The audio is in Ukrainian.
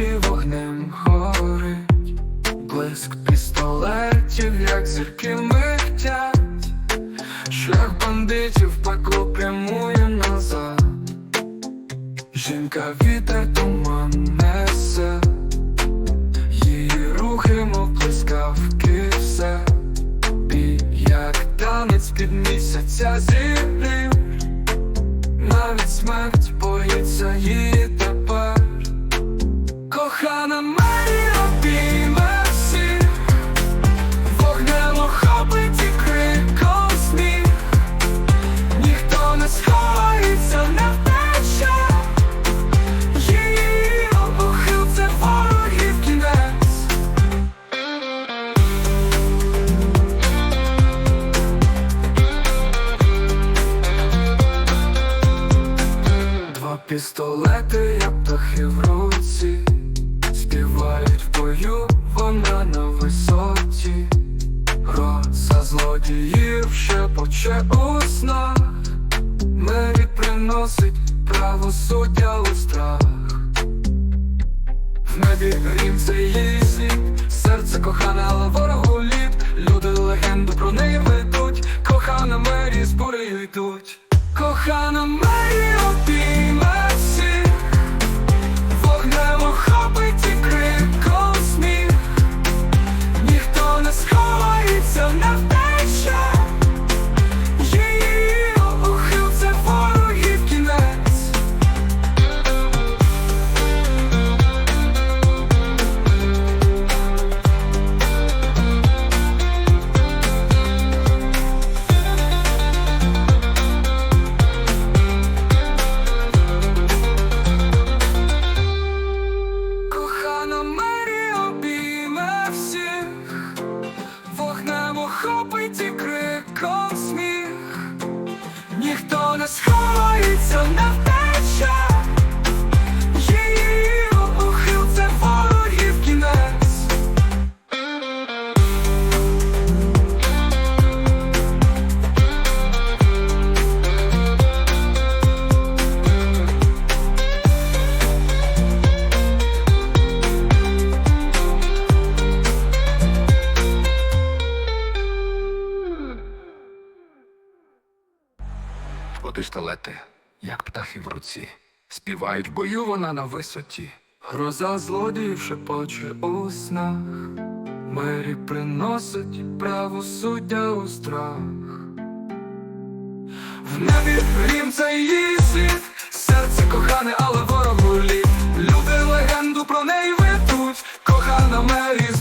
вогнем горить, блиск пістолетів, як зірки мигтять, шлях бандитів пекло прямує назад. Жінка вітер туман несе, її рухи, мов блискавки, все. Бій, як танець під місяця зірів, навіть смерть боїться її тепер. Пістолети, як птахи в руці, співають в бою, вона на висоті, Гроза злодіїв ще поче у снах, Мері приносить правосуддя у страх. В небі грім це її серце кохане, але ворогу ніхто сховується сховається, не Боти як птахи в руці. Співають в бою вона на висоті. Гроза злодіїв шепоче у снах. Мері приносить правосуддя у страх. В небі грім це її світ, серце кохане, але ворогу літ. Люди легенду про неї ведуть, кохана Мері